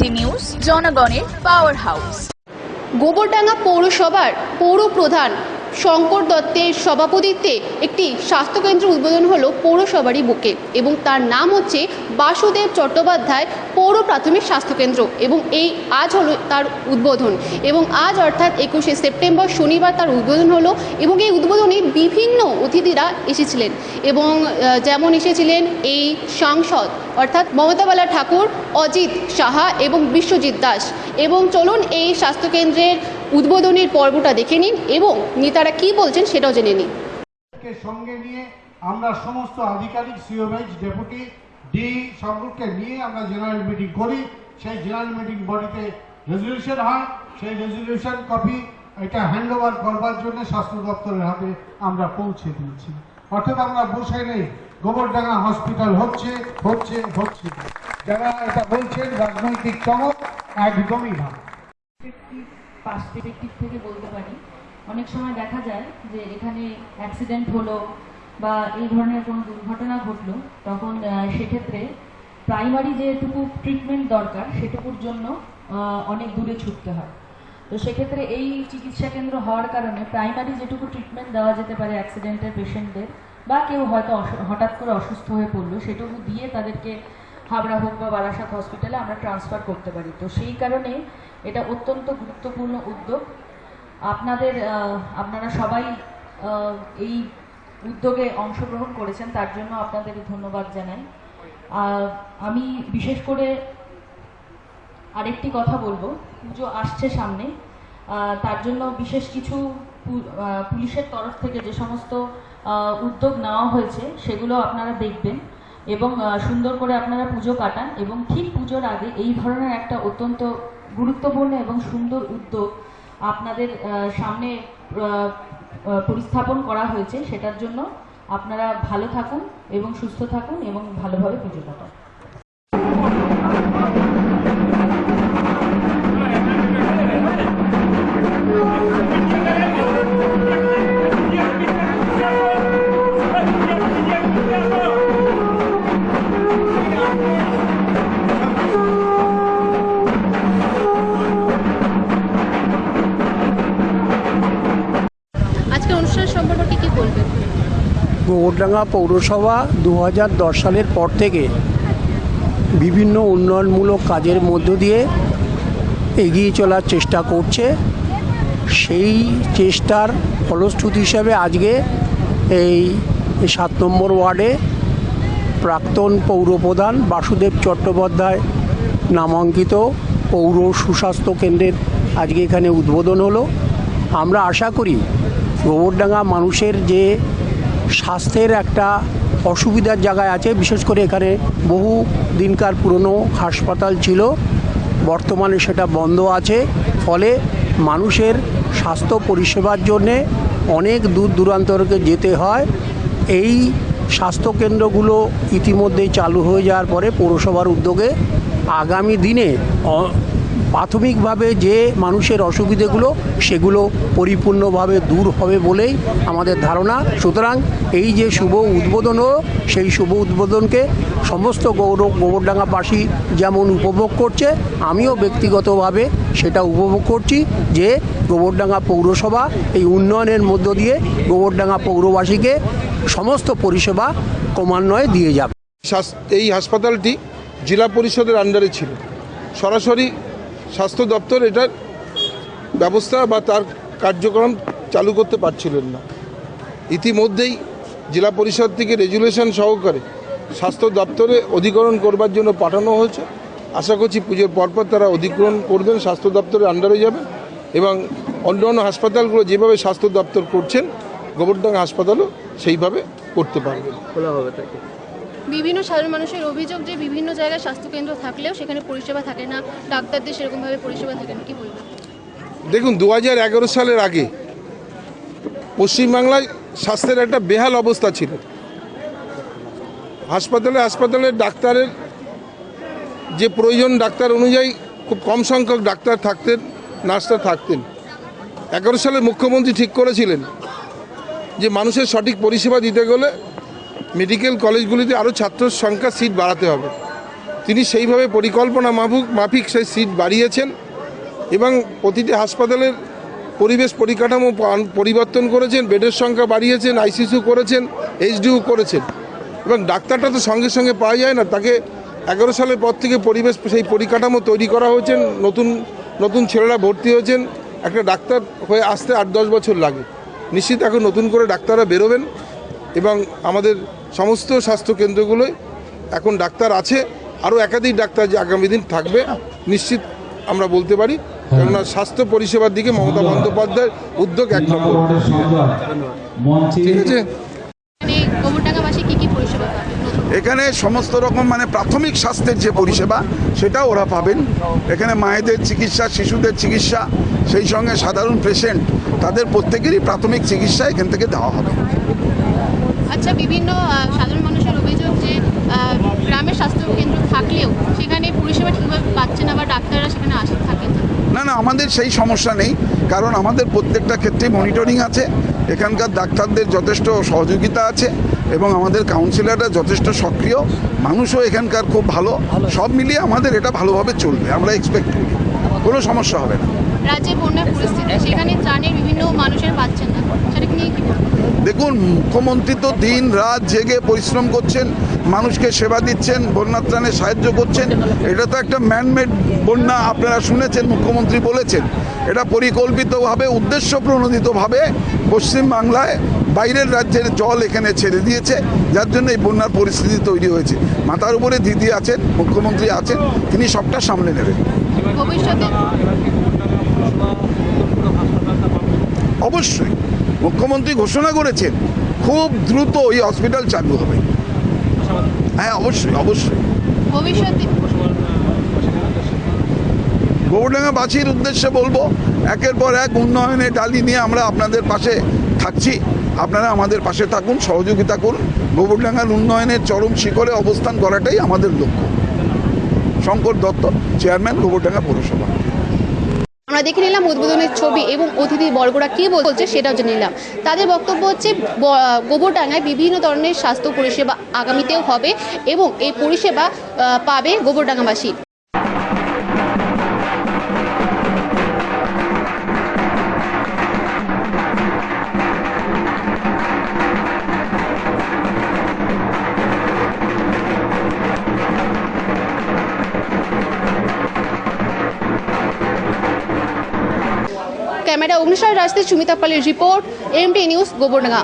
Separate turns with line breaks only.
DT news জনগণের power house
Gobardanga পৌরসভার পৌর প্রধান শঙ্কর দত্তের সভাপতিত্বে একটি স্বাস্থ্যকেন্দ্র উদ্বোধন হলো পৌরসভারই বুকে এবং তার নাম হচ্ছে বাসুদেব চট্টোপাধ্যায় পৌর প্রাথমিক স্বাস্থ্যকেন্দ্র এবং এই আজ হলো তার উদ্বোধন এবং আজ অর্থাৎ একুশে সেপ্টেম্বর শনিবার তার উদ্বোধন হলো এবং এই উদ্বোধনে বিভিন্ন অতিথিরা এসেছিলেন এবং যেমন এসেছিলেন এই সাংসদ অর্থাৎ মমতাবালা ঠাকুর, অজিত সাহা এবং বিশ্বজিৎ দাস এবং চলুন এই স্বাস্থ্যকেন্দ্রের উদ্বোধনের পর্বটা দেখে নিন এবং নেতারা কি বলছেন সেটাও জেনে নিন।
সঙ্গে নিয়ে আমরা সমস্ত আধিকারিক সিওভাইজ ডেপুটি, ডি সকলকে নিয়ে আমরা জেনারেল মিটিং করি। সেই জেনারেল মিটিং বডিতে রেজলিউশন হয়। সেই রেজলিউশন কপি এটা হ্যান্ড ওভার করবার জন্য স্বাস্থ্য দপ্তরের হাতে আমরা পৌঁছে দিয়েছি। অর্থাৎ আমরা বসে নেই। গোবরডাঙ্গা হসপিটাল হচ্ছে হচ্ছে হচ্ছে। যারা এটা বলছেন, রাজনৈতিক চমক একদমই না।
পার্সপেক্টিভ থেকে বলতে পারি। অনেক সময় দেখা যায় যে এখানে অ্যাক্সিডেন্ট হলো বা এই ধরনের কোনো দুর্ঘটনা ঘটলো, তখন সেক্ষেত্রে প্রাইমারি যেটুকু ট্রিটমেন্ট দরকার, সেটুকুর জন্য অনেক দূরে ছুটতে হয়। তো সেক্ষেত্রে এই চিকিৎসা কেন্দ্র হওয়ার কারণে প্রাইমারি যেটুকু ট্রিটমেন্ট দেওয়া যেতে পারে অ্যাক্সিডেন্টের পেশেন্টদের বা কেউ হয়তো হঠাৎ করে অসুস্থ হয়ে পড়ল, সেটুকু দিয়ে তাদেরকে হাবড়া হোক বা বারাসাত হসপিটালে আমরা ট্রান্সফার করতে পারি। তো সেই কারণে এটা অত্যন্ত গুরুত্বপূর্ণ উদ্যোগ। আপনাদের আপনারা সবাই এই উদ্যোগে অংশগ্রহণ করেছেন, তার জন্য আপনাদের ধন্যবাদ জানাই। আমি বিশেষ করে আরেকটি কথা বলব, পুজো আসছে সামনে তার জন্য বিশেষ কিছু পুলিশের তরফ থেকে যে সমস্ত উদ্যোগ নেওয়া হয়েছে, সেগুলো আপনারা দেখবেন এবং সুন্দর করে আপনারা পুজো কাটান এবং ঠিক পুজোর আগে এই ধরনের একটা অত্যন্ত গুরুত্বপূর্ণ এবং সুন্দর উদ্যোগ আপনাদের সামনে পরিস্থাপন করা হয়েছে, সেটার জন্য আপনারা ভালো থাকুন এবং সুস্থ থাকুন এবং ভালোভাবে পুজো কাটান।
গোবরডাঙ্গা পৌরসভা দু হাজার দশ সালের পর থেকে বিভিন্ন উন্নয়নমূলক কাজের মধ্য দিয়ে এগিয়ে চলার চেষ্টা করছে। সেই চেষ্টার ফলশ্রুতি হিসাবে আজকে এই সাত নম্বর ওয়ার্ডে প্রাক্তন পৌরপ্রধান বাসুদেব চট্টোপাধ্যায় নামাঙ্কিত পৌর সুস্বাস্থ্য কেন্দ্রের আজকে এখানে উদ্বোধন হলো। আমরা আশা করি গোবরডাঙ্গা মানুষের যে স্বাস্থ্যের একটা অসুবিধার জায়গায় আছে। বিশেষ করে এখানে বহু দিনকার পুরনো হাসপাতাল ছিল। বর্তমানে সেটা বন্ধ আছে। ফলে মানুষের স্বাস্থ্য পরিষেবার জন্যে অনেক দূর দূরান্তরকে যেতে হয়। এই স্বাস্থ্যকেন্দ্রগুলো ইতিমধ্যেই চালু হয়ে যাওয়ার পরে পৌরসভার উদ্যোগে আগামী দিনে প্রাথমিকভাবে যে মানুষের অসুবিধেগুলো, সেগুলো পরিপূর্ণভাবে দূর হবে বলেই আমাদের ধারণা। সুতরাং এই যে শুভ উদ্বোধনও সেই শুভ উদ্বোধনকে সমস্ত গৌর, গোবরডাঙ্গাবাসী যেমন উপভোগ করছে, আমিও ব্যক্তিগতভাবে সেটা উপভোগ করছি যে গোবরডাঙ্গা পৌরসভা এই উন্নয়নের মধ্য দিয়ে গোবরডাঙ্গা পৌরবাসীকে সমস্ত পরিষেবা ক্রমান্বয়ে দিয়ে যাবে।
এই হাসপাতালটি জেলা পরিষদের আন্ডারে ছিল। সরাসরি স্বাস্থ্য দপ্তর এটার ব্যবস্থা বা তার কার্যক্রম চালু করতে পারছিলেন না। ইতিমধ্যেই জেলা পরিষদ থেকে রেজুলেশন সহকারে স্বাস্থ্য দপ্তরে অধিকরণ করবার জন্য পাঠানো হয়েছে। আশা করছি পুজোর পরপর তারা অধিগ্রহণ করবেন, স্বাস্থ্য দপ্তরের আন্ডারে যাবেন এবং অন্য অন্য হাসপাতালগুলো যেভাবে স্বাস্থ্য দপ্তর করছেন গোবরডাঙ্গা হাসপাতালও সেইভাবে করতে পারবেন।
বিভিন্ন সাধারণ মানুষের অভিযোগ যে বিভিন্ন জায়গায় স্বাস্থ্যকেন্দ্র থাকলেও সেখানে পরিষেবা থাকে না, ডাক্তারদের সেরকমভাবে পরিষেবা থাকে না, কি বলবেন?
দেখুন দু হাজার এগারো সালের আগে পশ্চিমবাংলায় স্বাস্থ্যের একটা বেহাল অবস্থা ছিল। হাসপাতালে হাসপাতালে ডাক্তারের যে প্রয়োজন ডাক্তার অনুযায়ী খুব কম সংখ্যক ডাক্তার থাকতেন, নার্সরা থাকতেন। এগারো সালে মুখ্যমন্ত্রী ঠিক করেছিলেন যে মানুষের সঠিক পরিষেবা দিতে গেলে মেডিকেল কলেজগুলিতে আরও ছাত্র সংখ্যা সিট বাড়াতে হবে। তিনি সেইভাবে পরিকল্পনা মাফুক মাফিক সেই সিট বাড়িয়েছেন এবং প্রতিটি হাসপাতালের পরিবেশ পরিকাঠামো পরিবর্তন করেছেন, বেডের সংখ্যা বাড়িয়েছেন, আইসিসিউ করেছেন, এইচডিউ করেছেন। এবং ডাক্তারটা তো সঙ্গে সঙ্গে পাওয়া যায় না। তাকে এগারো সালের পর থেকে পরিবেশ সেই পরিকাঠামো তৈরি করা হয়েছে, নতুন নতুন ছেলেরা ভর্তি হয়েছেন। একটা ডাক্তার হয়ে আসতে আট দশ বছর লাগে। নিশ্চিত এখন নতুন করে ডাক্তাররা বেরোবেন এবং আমাদের সমস্ত স্বাস্থ্য কেন্দ্রগুলোয় এখন ডাক্তার আছে, আরও একাধিক ডাক্তার যে আগামী দিন থাকবে, নিশ্চিত আমরা বলতে পারি। কেননা স্বাস্থ্য পরিষেবার দিকে মমতা বন্দ্যোপাধ্যায়ের উদ্যোগ এক নম্বর। ঠিক আছে?
এখানে সমস্ত রকম মানে প্রাথমিক স্বাস্থ্যের যে পরিষেবা সেটা ওরা পাবেন। এখানে মায়েদের চিকিৎসা, শিশুদের চিকিৎসা, সেই সঙ্গে সাধারণ পেশেন্ট তাদের প্রত্যেকেরই প্রাথমিক চিকিৎসা এখান থেকে দেওয়া হবে।
আচ্ছা বিভিন্ন সাধারণ মানুষের অভিযোগ যে গ্রামের স্বাস্থ্য কেন্দ্র থাকলেও সেখানে পরিষেবা ঠিকভাবে পাচ্ছে না বা ডাক্তাররা সেখানে আসে থাকেন না।
না না, আমাদের সেই সমস্যা নেই। কারণ আমাদের প্রত্যেকটা ক্ষেত্রে মনিটরিং আছে। এখানকার ডাক্তারদের যথেষ্ট সহযোগিতা আছে এবং আমাদের কাউন্সিলররা যথেষ্ট সক্রিয়। মানুষও এখানকার খুব ভালো। সব মিলিয়ে আমাদের এটা ভালোভাবে চলবে। আমরা এক্সপেক্ট করি। কোনো সমস্যা হবে না।
রাজ্যে বন্যার পরিস্থিতি সেখানে ত্রাণের বিভিন্ন মানুষের পাচ্ছেন না। সেটা নিয়ে কি
দেখুন মুখ্যমন্ত্রী তো দিন রাত জেগে পরিশ্রম করছেন মানুষকে সেবা দিচ্ছেন বন্যা ত্রাণে সাহায্য করছেন। এটা তো একটা ম্যানমেড বন্যা আপনারা শুনেছেন মুখ্যমন্ত্রী বলেছেন। এটা পরিকল্পিতভাবে উদ্দেশ্য প্রণোদিতভাবে পশ্চিমবাংলায় বাইরের রাজ্যের জল এখানে ছেড়ে দিয়েছে যার জন্য এই বন্যার পরিস্থিতি তৈরি হয়েছে। মাথার উপরে দিদি আছেন মুখ্যমন্ত্রী আছেন তিনি সবটা সামলে নেবেন।
ভবিষ্যতে?
অবশ্যই। মুখ্যমন্ত্রী ঘোষণা করেছেন খুব দ্রুত এই হসপিটাল চালু হবে। হ্যাঁ অবশ্যই অবশ্যই।
ভবিষ্যতে
গৌরডাঙ্গাবাসীর উদ্দেশ্যে বলব একের পর এক উন্নয়নে ডালি নিয়ে আমরা আপনাদের পাশে থাকছি। আপনারা আমাদের পাশে থাকুন সহযোগিতা করুন। গোবরডাঙ্গার উন্নয়নের চরম শিখরে অবস্থান করাটাই আমাদের লক্ষ্য। শঙ্কর দত্ত চেয়ারম্যান গোবরডাঙ্গা পৌরসভা।
আমরা দেখে নিলাম উদ্বোধনের ছবি এবং অতিথি বর্গরা কী বলছে সেটাও জেনে নিলাম। তাদের বক্তব্য হচ্ছে গোবরডাঙ্গায় বিভিন্ন ধরনের স্বাস্থ্য পরিষেবা আগামীতেও হবে এবং এই পরিষেবা পাবে গোবরডাঙ্গাবাসী। ক্যামেরা অগ্নিশয় রাজতে সুমিতা পালের রিপোর্ট এমপি নিউজ গোবরডাঙ্গা